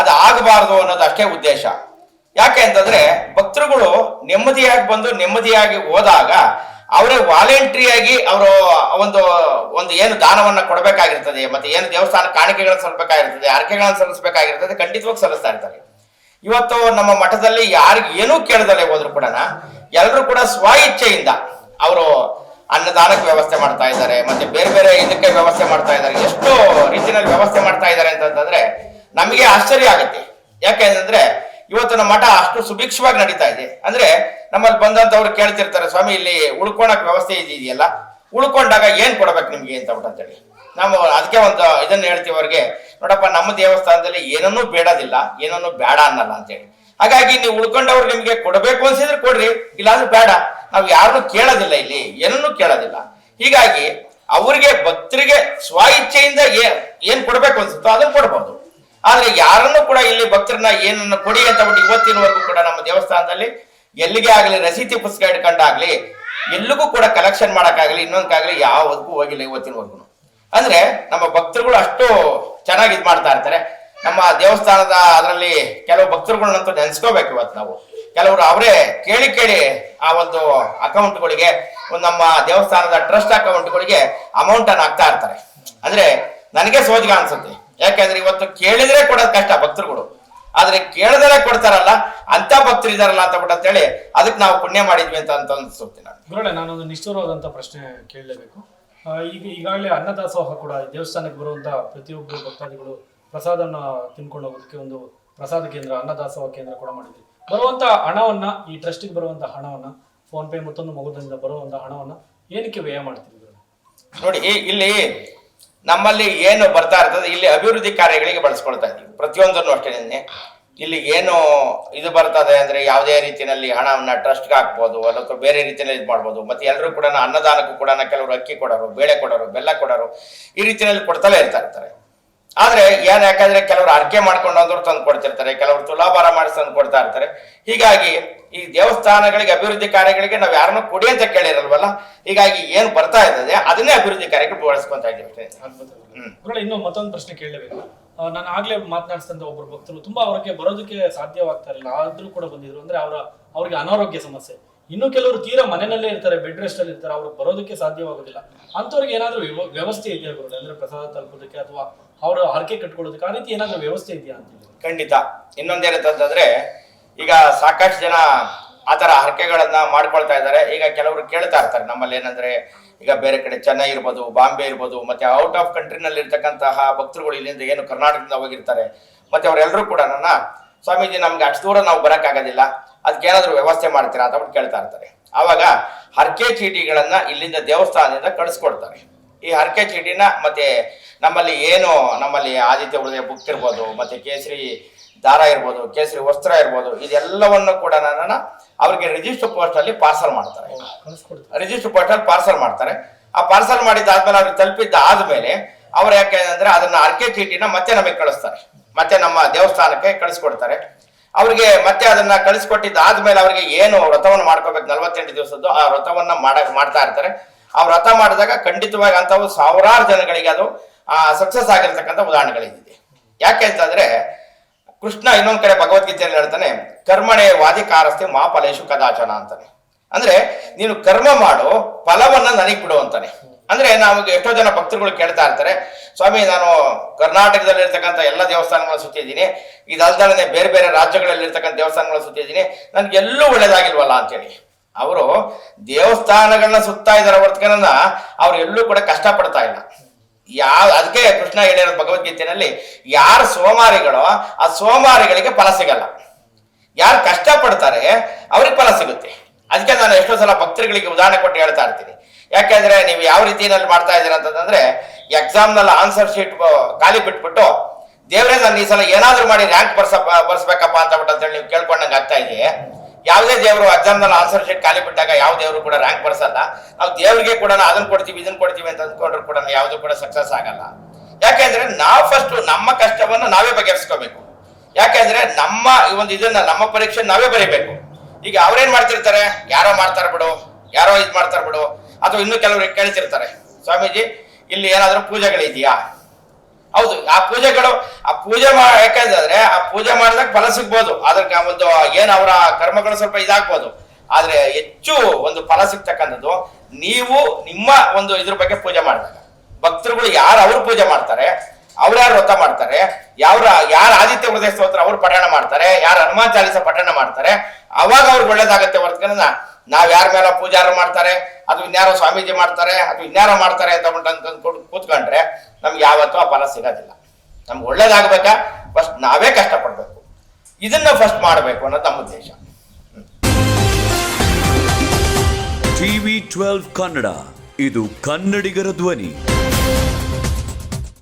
Speaker 2: ಅದು ಆಗಬಾರ್ದು ಅನ್ನೋದು ಅಷ್ಟೇ ಉದ್ದೇಶ. ಯಾಕೆ ಅಂತಂದ್ರೆ ಭಕ್ತರುಗಳು ನೆಮ್ಮದಿಯಾಗಿ ಬಂದು ನೆಮ್ಮದಿಯಾಗಿ ಹೋದಾಗ ಅವರೇ ವಾಲಂಟ್ರಿಯಾಗಿ ಅವರು ಒಂದು ಒಂದು ಏನು ದಾನವನ್ನ ಕೊಡಬೇಕಾಗಿರ್ತದೆ, ಮತ್ತೆ ಏನು ದೇವಸ್ಥಾನ ಕಾಣಿಕೆಗಳನ್ನು ಸಲ್ಲಿಸಬೇಕಾಗಿರ್ತದೆ ಅರ್ಕೆಗಳನ್ನು ಸಲ್ಲಿಸಬೇಕಾಗಿರ್ತದೆ ಖಂಡಿತವಾಗಿ ಸಲ್ಲಿಸ್ತಾ ಇರ್ತಾರೆ. ಇವತ್ತು ನಮ್ಮ ಮಠದಲ್ಲಿ ಯಾರಿಗೆ ಏನೂ ಕೇಳದಲ್ಲೇ ಹೋದ್ರು ಕೂಡ ಎಲ್ಲರೂ ಕೂಡ ಸ್ವ ಇಚ್ಛೆಯಿಂದ ಅವರು ಅನ್ನದಾನಕ್ಕೆ ವ್ಯವಸ್ಥೆ ಮಾಡ್ತಾ ಇದ್ದಾರೆ, ಮತ್ತೆ ಬೇರೆ ಬೇರೆ ಇದಕ್ಕೆ ವ್ಯವಸ್ಥೆ ಮಾಡ್ತಾ ಇದ್ದಾರೆ, ಎಷ್ಟು ರೀತಿಯಲ್ಲಿ ವ್ಯವಸ್ಥೆ ಮಾಡ್ತಾ ಇದ್ದಾರೆ ಅಂತಂದ್ರೆ ನಮಗೆ ಆಶ್ಚರ್ಯ ಆಗುತ್ತೆ. ಯಾಕೆಂದ್ರೆ ಇವತ್ತು ನಮ್ಮ ಮಠ ಅಷ್ಟು ಸುಭಿಕ್ಷವಾಗಿ ನಡೀತಾ ಇದೆ. ಅಂದ್ರೆ ನಮ್ಮಲ್ಲಿ ಬಂದಂತವ್ರು ಕೇಳ್ತಿರ್ತಾರೆ, ಸ್ವಾಮಿ, ಇಲ್ಲಿ ಉಳ್ಕೊಳಕ್ ವ್ಯವಸ್ಥೆ ಇದೆಯಲ್ಲ ಉಳ್ಕೊಂಡಾಗ ಏನ್ ಕೊಡ್ಬೇಕು ನಿಮ್ಗೆ ಅಂತ ಅಂತೇಳಿ. ನಾವು ಅದಕ್ಕೆ ಒಂದು ಇದನ್ನ ಹೇಳ್ತೀವಿ ಅವ್ರಿಗೆ, ನೋಡಪ್ಪ, ನಮ್ಮ ದೇವಸ್ಥಾನದಲ್ಲಿ ಏನನ್ನೂ ಬೇಡದಿಲ್ಲ, ಏನನ್ನೂ ಬೇಡ ಅನ್ನಲ್ಲ ಅಂತೇಳಿ. ಹಾಗಾಗಿ ನೀವು ಉಳ್ಕೊಂಡವ್ರು ನಿಮ್ಗೆ ಕೊಡಬೇಕು ಅನ್ಸಿದ್ರೆ ಕೊಡ್ರಿ, ಇಲ್ಲಾಂದ್ರೆ ಬೇಡ. ನಾವು ಯಾರನ್ನೂ ಕೇಳೋದಿಲ್ಲ ಇಲ್ಲಿ, ಏನನ್ನೂ ಕೇಳೋದಿಲ್ಲ. ಹೀಗಾಗಿ ಅವ್ರಿಗೆ ಭಕ್ತರಿಗೆ ಸ್ವ ಇಚ್ಛೆಯಿಂದ ಏನ್ ಕೊಡ್ಬೇಕು ಅನ್ಸುತ್ತೋ ಅದನ್ನು ಕೊಡ್ಬೋದು. ಆದ್ರೆ ಯಾರನ್ನು ಕೂಡ ಇಲ್ಲಿ ಭಕ್ತರನ್ನ ಏನನ್ನು ಕೊಡಿ ಅಂತ ಬಿಟ್ಟು ಇವತ್ತಿನವರೆಗೂ ಕೂಡ ನಮ್ಮ ದೇವಸ್ಥಾನದಲ್ಲಿ ಎಲ್ಲಿಗೆ ಆಗಲಿ ರಸೀತಿ ಪುಸ್ತಕ ಹಿಡ್ಕೊಂಡಾಗ್ಲಿ, ಎಲ್ಲಿಗೂ ಕೂಡ ಕಲೆಕ್ಷನ್ ಮಾಡೋಕ್ಕಾಗಲಿ ಇನ್ನೊಂದಕ್ಕಾಗಲಿ ಯಾವುದಕ್ಕೂ ಹೋಗಿಲ್ಲ ಇವತ್ತಿನವರೆಗೂ. ಅಂದ್ರೆ ನಮ್ಮ ಭಕ್ತರುಗಳು ಅಷ್ಟು ಚೆನ್ನಾಗಿ ಇದು ಮಾಡ್ತಾ ಇರ್ತಾರೆ. ನಮ್ಮ ದೇವಸ್ಥಾನದ ಅದರಲ್ಲಿ ಕೆಲವು ಭಕ್ತರುಗಳನ್ನಂತೂ ನೆನೆಸ್ಕೋಬೇಕು ಇವತ್ತು ನಾವು. ಕೆಲವರು ಅವರೇ ಕೇಳಿ ಕೇಳಿ ಆ ಒಂದು ಅಕೌಂಟ್ಗಳಿಗೆ, ಒಂದು ನಮ್ಮ ದೇವಸ್ಥಾನದ ಟ್ರಸ್ಟ್ ಅಕೌಂಟ್ಗಳಿಗೆ ಅಮೌಂಟ್ ಅನ್ನು ಹಾಕ್ತಾ ಇರ್ತಾರೆ. ಅಂದ್ರೆ ನನಗೆ ಸೋಜಿಗ ಅನ್ಸುತ್ತೆ. ಯಾಕಂದ್ರೆ ಇವತ್ತು ಕೇಳಿದ್ರೆ ಕೊಡೋದು ಕಷ್ಟ ಭಕ್ತರುಗಳು. ಆದ್ರೆ ಕೇಳಿದ್ರೆ ಕೊಡ್ತಾರಲ್ಲ ಅಂತ ಭಕ್ತರು ಇದಾರಲ್ಲ ಅಂತ ಬಿಟ್ಟು ಅಂತೇಳಿ ಅದಕ್ಕೆ ನಾವು ಪುಣ್ಯ ಮಾಡಿದ್ವಿ ಅಂತ ಅಂತ ಅನ್ಸುತ್ತೆ ನಾನು.
Speaker 1: ಗುರುಗಳೇ ನಾನೊಂದು ನಿಷ್ಠುರವಾದಂತ ಪ್ರಶ್ನೆ ಕೇಳಲೇಬೇಕು. ಈಗ ಈಗಾಗಲೇ ಅನ್ನದಾಸೋಹ ಕೂಡ ದೇವಸ್ಥಾನಕ್ಕೆ ಬರುವಂತ ಪ್ರತಿಯೊಬ್ಬರು ಭಕ್ತಾದಿಗಳು ಪ್ರಸಾದನ ತಿನ್ಕೊಂಡು ಹೋಗೋದಕ್ಕೆ ಒಂದು ಪ್ರಸಾದ ಕೇಂದ್ರ ಅನ್ನದಾಸೋಹ ಕೇಂದ್ರ ಕೂಡ ಮಾಡಿದ್ವಿ. ಬರುವಂತ ಹಣವನ್ನ ಈ ಟ್ರಸ್ಟಿಗೆ ಬರುವಂತ ಹಣವನ್ನ ಫೋನ್ ಪೇ ಮತ್ತೊಂದು ಮಗುದಿಂದ ಬರುವಂತ ಹಣವನ್ನ ಏನಕ್ಕೆ ವ್ಯಯ ಮಾಡ್ತೀವಿ?
Speaker 2: ನೋಡಿ ಇಲ್ಲಿ ನಮ್ಮಲ್ಲಿ ಏನು ಬರ್ತಾ ಇರ್ತದೆ, ಇಲ್ಲಿ ಅಭಿವೃದ್ಧಿ ಕಾರ್ಯಗಳಿಗೆ ಬಳಸ್ಕೊಳ್ತಾ ಇದ್ದೀವಿ ಪ್ರತಿಯೊಂದನ್ನು ಅಷ್ಟೇ ಇಲ್ಲಿ ಏನು ಇದು ಬರ್ತದೆ ಅಂದ್ರೆ ಯಾವುದೇ ರೀತಿಯಲ್ಲಿ ಹಣವನ್ನ ಟ್ರಸ್ಟ್ಗೆ ಹಾಕ್ಬೋದು ಅಥವಾ ಬೇರೆ ರೀತಿಯಲ್ಲಿ ಇದು ಮಾಡ್ಬೋದು. ಮತ್ತೆ ಎಲ್ಲರೂ ಕೂಡ ಅನ್ನದಾನಕ್ಕೂ ಕೂಡ ಕೆಲವರು ಅಕ್ಕಿ ಕೊಡೋರು, ಬೇಳೆ ಕೊಡೋರು, ಬೆಲ್ಲ ಕೊಡೋರು ಈ ರೀತಿಯಲ್ಲಿ ಕೊಡ್ತಲೇ ಇರ್ತಾ ಇರ್ತಾರೆ. ಆದ್ರೆ ಏನ್ ಯಾಕಂದ್ರೆ ಕೆಲವರು ಅರ್ಕೆ ಮಾಡ್ಕೊಂಡು ಅಂದ್ರು ತಂದು ಕೊಡ್ತಿರ್ತಾರೆ ಕೆಲವರು ತುಲಾಭಾರ ಮಾಡಿಸಿ ತಂದು ಕೊಡ್ತಾ ಇರ್ತಾರೆ. ಹೀಗಾಗಿ ಈ ದೇವಸ್ಥಾನಗಳಿಗೆ ಅಭಿವೃದ್ಧಿ ಕಾರ್ಯಗಳಿಗೆ ನಾವು ಯಾರನ್ನೂ ಕೊಡಿ ಅಂತ ಕೇಳಿರಲ್ವಲ್ಲ? ಹೀಗಾಗಿ ಏನ್ ಬರ್ತಾ ಇರ್ತದೆ ಅದನ್ನೇ ಅಭಿವೃದ್ಧಿ ಕಾರ್ಯಕ್ಕೆ ಬಳಸ್ಕೊಂತ ಇದ್ದೀವಿ.
Speaker 1: ಇನ್ನೂ ಮತ್ತೊಂದು ಪ್ರಶ್ನೆ ಕೇಳಬೇಕು. ನಾನು ಆಗ್ಲೇ ಮಾತನಾಡಿಸಿದಂತ ಒಬ್ಬರು ಭಕ್ತರು ತುಂಬಾ ಅವ್ರಿಗೆ ಬರೋದಕ್ಕೆ ಸಾಧ್ಯವಾಗ್ತಾ ಇರಲಿಲ್ಲ. ಆದ್ರೂ ಕೂಡ ಬಂದಿದ್ರು. ಅಂದ್ರೆ ಅವರ ಅವ್ರಿಗೆ ಅನಾರೋಗ್ಯ ಸಮಸ್ಯೆ. ಇನ್ನು ಕೆಲವರು ತೀರಾ ಮನೆಯಲ್ಲೇ ಇರ್ತಾರೆ ಬೆಡ್ ರೆಸ್ಟ್ ಅಲ್ಲಿ ಇರ್ತಾರೆ ಅವ್ರಿಗೆ ಬರೋದಕ್ಕೆ ಸಾಧ್ಯವಾಗೋದಿಲ್ಲ. ಅಂತವ್ರಿಗೆ ಏನಾದ್ರೂ ವ್ಯವಸ್ಥೆ ಇದೆಯಾ ಗುರು ಅಂದ್ರೆ ಪ್ರಸಾದ ತಲುಪೋದಕ್ಕೆ ಅಥವಾ ಅವರ ಹರಕೆ ಕಟ್ಕೊಳ್ಳೋದಕ್ಕೆ ಆ ರೀತಿ ಏನಾದ್ರೂ ವ್ಯವಸ್ಥೆ ಇದೆಯಾ ಅಂತ
Speaker 2: ಖಂಡಿತ. ಇನ್ನೊಂದೇನಂತಂದ್ರೆ ಈಗ ಸಾಕಷ್ಟು ಜನ ಆ ಥರ ಹರಕೆಗಳನ್ನ ಮಾಡ್ಕೊಳ್ತಾ ಇದ್ದಾರೆ. ಈಗ ಕೆಲವರು ಕೇಳ್ತಾ ಇರ್ತಾರೆ, ನಮ್ಮಲ್ಲಿ ಏನಂದ್ರೆ, ಈಗ ಬೇರೆ ಕಡೆ ಚೆನ್ನೈ ಇರ್ಬೋದು, ಬಾಂಬೆ ಇರ್ಬೋದು, ಮತ್ತೆ ಔಟ್ ಆಫ್ ಕಂಟ್ರಿನಲ್ಲಿ ಇರ್ತಕ್ಕಂತಹ ಭಕ್ತರುಗಳು ಇಲ್ಲಿಂದ ಏನು ಕರ್ನಾಟಕದಿಂದ ಹೋಗಿರ್ತಾರೆ. ಮತ್ತೆ ಅವರೆಲ್ಲರೂ ಕೂಡ ನನ್ನ ಸ್ವಾಮೀಜಿ ನಮ್ಗೆ ಅಷ್ಟು ದೂರ ನಾವು ಬರೋಕ್ಕಾಗೋದಿಲ್ಲ. ಅದಕ್ಕೆ ಏನಾದರೂ ವ್ಯವಸ್ಥೆ ಮಾಡ್ತೀರಾ ಅಂತ ಅವ್ರು ಕೇಳ್ತಾ ಇರ್ತಾರೆ. ಆವಾಗ ಹರಕೆ ಚೀಟಿಗಳನ್ನು ಇಲ್ಲಿಂದ ದೇವಸ್ಥಾನದಿಂದ ಕಳಿಸ್ಕೊಡ್ತಾರೆ. ಈ ಹರಕೆ ಚೀಟಿನ ಮತ್ತೆ ನಮ್ಮಲ್ಲಿ ಏನು ನಮ್ಮಲ್ಲಿ ಆದಿತ್ಯ ಉಳಿದ ಬುಕ್ ಇರ್ಬೋದು ಮತ್ತೆ ಕೇಸರಿ ದಾರ ಇರ್ಬೋದು ಕೇಸರಿ ವಸ್ತ್ರ ಇರ್ಬೋದು ಇದೆಲ್ಲವನ್ನು ಕೂಡ ನನ್ನ ಅವ್ರಿಗೆ ರಿಜಿಸ್ಟರ್ ಪೋಸ್ಟ್ ಅಲ್ಲಿ ಪಾರ್ಸಲ್ ಮಾಡ್ತಾರೆ. ರಿಜಿಸ್ಟರ್ ಪೋಸ್ಟ್ ಅಲ್ಲಿ ಪಾರ್ಸಲ್ ಮಾಡ್ತಾರೆ. ಆ ಪಾರ್ಸಲ್ ಮಾಡಿದ್ದಾದ್ಮೇಲೆ ಅವ್ರಿಗೆ ತಲುಪಿದ್ದ ಆದ್ಮೇಲೆ ಅವ್ರು ಯಾಕೆ ಅಂದ್ರೆ ಅದನ್ನ ಅರ್ಕೆ ಚೀಟಿನ ಮತ್ತೆ ನಮಗೆ ಕಳಿಸ್ತಾರೆ. ಮತ್ತೆ ನಮ್ಮ ದೇವಸ್ಥಾನಕ್ಕೆ ಕಳಿಸ್ಕೊಡ್ತಾರೆ. ಅವ್ರಿಗೆ ಮತ್ತೆ ಅದನ್ನ ಕಳಿಸ್ಕೊಟ್ಟಿದ್ದಾದ್ಮೇಲೆ ಅವರಿಗೆ ಏನು ವ್ರತವನ್ನು ಮಾಡ್ಕೋಬೇಕು, ನಲ್ವತ್ತೆಂಟು ದಿವಸದ್ದು ಆ ವ್ರತವನ್ನ ಮಾಡಕ್ ಮಾಡ್ತಾ ಇರ್ತಾರೆ. ಆ ವ್ರತ ಮಾಡಿದಾಗ ಖಂಡಿತವಾಗಿ ಅಂತವು ಸಾವಿರಾರು ಜನಗಳಿಗೆ ಅದು, ಆ ಸಕ್ಸಸ್ ಆಗಿರ್ತಕ್ಕಂಥ ಉದಾಹರಣೆಗಳಿದೆ ಯಾಕೆ ಅಂತಂದ್ರೆ, ಕೃಷ್ಣ ಇನ್ನೊಂದ್ ಕಡೆ ಭಗವದ್ಗೀತೆಯಲ್ಲಿ ಹೇಳ್ತಾನೆ, ಕರ್ಮಣೆ ವಾದಿಕಾರಸ್ಥೆ ಮಾ ಫಲೇಶು ಕದಾಚನ ಅಂತಾನೆ. ಅಂದ್ರೆ, ನೀನು ಕರ್ಮ ಮಾಡು, ಫಲವನ್ನ ನನಗ್ ಬಿಡು ಅಂತಾನೆ. ಅಂದ್ರೆ ನಮಗೆ ಎಷ್ಟೋ ಜನ ಭಕ್ತರುಗಳು ಕೇಳ್ತಾ ಇರ್ತಾರೆ, ಸ್ವಾಮಿ, ನಾನು ಕರ್ನಾಟಕದಲ್ಲಿ ಇರ್ತಕ್ಕಂಥ ಎಲ್ಲ ದೇವಸ್ಥಾನಗಳ ಸುತ್ತಿದ್ದೀನಿ ಇದಲ್ದಾನೆ ಬೇರೆ ಬೇರೆ ರಾಜ್ಯಗಳಲ್ಲಿ ಇರ್ತಕ್ಕಂಥ ದೇವಸ್ಥಾನಗಳ ಸುತ್ತಿದ್ದೀನಿ ನನ್ಗೆ ಎಲ್ಲೂ ಒಳ್ಳೇದಾಗಿಲ್ವಲ್ಲ ಅಂತೇಳಿ. ಅವರು ದೇವಸ್ಥಾನಗಳನ್ನ ಸುತ್ತಾ ಇದ್ದಾರೆ ಹೊರತ್ಕನ ಅವ್ರು ಎಲ್ಲೂ ಕೂಡ ಕಷ್ಟಪಡ್ತಾ ಇಲ್ಲ. ಯಾವ ಅದಕ್ಕೆ ಕೃಷ್ಣ ಹೇಳಿರೋ ಭಗವದ್ಗೀತೆಯಲ್ಲಿ ಯಾರು ಸೋಮಾರಿಗಳೋ ಆ ಸೋಮಾರಿಗಳಿಗೆ ಫಲ ಸಿಗಲ್ಲ. ಯಾರು ಕಷ್ಟಪಡ್ತಾರೆ, ಅವ್ರಿಗೆ ಫಲ ಸಿಗುತ್ತೆ. ಅದಕ್ಕೆ ನಾನು ಎಷ್ಟೋ ಸಲ ಭಕ್ತರುಗಳಿಗೆ ಉದಾಹರಣೆ ಕೊಟ್ಟು ಹೇಳ್ತಾ ಇರ್ತೀನಿ. ಯಾಕೆಂದ್ರೆ ನೀವು ಯಾವ ರೀತಿಯಲ್ಲಿ ಮಾಡ್ತಾ ಇದ್ದೀರಾ ಅಂತಂದ್ರೆ ಎಕ್ಸಾಮ್ನಲ್ಲಿ ಆನ್ಸರ್ ಶೀಟ್ ಖಾಲಿ ಬಿಟ್ಬಿಟ್ಟು, ದೇವರೇ ನಾನು ಈ ಸಲ ಏನಾದ್ರೂ ಮಾಡಿ ರ್ಯಾಂಕ್ ಬರ್ಸ ಬರ್ಸ್ಬೇಕಪ್ಪ ಅಂತ ಬಿಟ್ಟು ಅಂತೇಳಿ ನೀವು ಕೇಳ್ಕೊಂಡಂಗೆ ಆಗ್ತಾ ಇದೆ ಯಾವುದೇ ದೇವರು ಎಕ್ಸಾಮ್ ಆನ್ಸರ್ ಶೀಟ್ ಖಾಲಿ ಬಿಟ್ಟಾಗ ಯಾವ ದೇವರು ಕೂಡ ರ್ಯಾಂಕ್ ಬರ್ಸಲ್ಲ. ನಾವು ದೇವ್ರಿಗೆ ಕೂಡ ಅದನ್ನ ಕೊಡ್ತೀವಿ, ಇದನ್ನ ಕೊಡ್ತೀವಿ ಅಂತ ಅಂದ್ಕೊಂಡ್ರು ಕೂಡ ಯಾವುದು ಕೂಡ ಸಕ್ಸಸ್ ಆಗಲ್ಲ. ಯಾಕೆಂದ್ರೆ ನಾವು ಫಸ್ಟ್ ನಮ್ಮ ಕಷ್ಟವನ್ನು ನಾವೇ ಬಗೆಹರಿಸ್ಕೋಬೇಕು. ಯಾಕೆಂದ್ರೆ ನಮ್ಮ ಈ ಒಂದು ಇದನ್ನ, ನಮ್ಮ ಪರೀಕ್ಷೆ ನಾವೇ ಬರೀಬೇಕು. ಈಗ ಅವ್ರೇನ್ ಮಾಡ್ತಿರ್ತಾರೆ? ಯಾರೋ ಮಾಡ್ತಾರ ಬಿಡು, ಯಾರೋ ಇದ್ ಮಾಡ್ತಾರ ಬಿಡು. ಅಥವಾ ಇನ್ನೂ ಕೆಲವರು ಕೇಳ್ತಿರ್ತಾರೆ, ಸ್ವಾಮೀಜಿ, ಇಲ್ಲಿ ಏನಾದರೂ ಪೂಜೆಗಳಿದೆಯಾ? ಹೌದು, ಆ ಪೂಜೆಗಳು, ಆ ಪೂಜೆ ಮಾ ಯಾಕಂದ್ರೆ ಆ ಪೂಜೆ ಮಾಡಿದಾಗ ಫಲ ಸಿಗ್ಬೋದು. ಅದಕ್ಕೆ ಒಂದು, ಏನು ಅವರ ಕರ್ಮಗಳು ಸ್ವಲ್ಪ ಇದಾಗ್ಬೋದು. ಆದ್ರೆ ಹೆಚ್ಚು ಒಂದು ಫಲ ಸಿಗ್ತಕ್ಕಂಥದ್ದು, ನೀವು ನಿಮ್ಮ ಒಂದು ಇದ್ರ ಬಗ್ಗೆ ಪೂಜೆ ಮಾಡಿದಾಗ. ಭಕ್ತರುಗಳು ಯಾರು ಅವರು ಪೂಜೆ ಮಾಡ್ತಾರೆ ಯಾರು ವ್ರತ ಮಾಡ್ತಾರೆ, ಯಾವ್ರ, ಯಾರು ಆದಿತ್ಯ ಹೃದಯ ಸ್ತೋತ್ರ ಅವ್ರು ಪಠಣ ಮಾಡ್ತಾರೆ, ಯಾರು ಹನುಮಾನ್ ಚಾಲಿಸ ಪಠಣ ಮಾಡ್ತಾರೆ, ಅವಾಗ ಅವ್ರಿಗೆ ಒಳ್ಳೇದಾಗತ್ತೆ ಹೊರತ್ಕನ ನಾವ್ ಯಾರ ಮೇಲೆ ಪೂಜಾರು ಮಾಡ್ತಾರೆ ಅದು ಇನ್ಯಾರೋ ಸ್ವಾಮೀಜಿ ಮಾಡ್ತಾರೆ, ಅದು ಇನ್ಯಾರೋ ಮಾಡ್ತಾರೆ ಅಂತ ಅಂದ್ಕೊಂಡು ಕೂತ್ಕೊಂಡ್ರೆ ನಮ್ಗೆ ಯಾವತ್ತೂ ಆ ಫಲ ಸಿಗೋದಿಲ್ಲ. ನಮ್ಗೆ ಒಳ್ಳೇದಾಗಬೇಕಾ? ಫಸ್ಟ್ ನಾವೇ ಕಷ್ಟಪಡಬೇಕು. ಇದನ್ನ ಫಸ್ಟ್ ಮಾಡಬೇಕು ಅನ್ನೋದು ನಮ್ಮ ಉದ್ದೇಶ.
Speaker 3: ಟಿವಿ ಟ್ವೆಲ್ವ್ ಕನ್ನಡ, ಇದು ಕನ್ನಡಿಗರ ಧ್ವನಿ.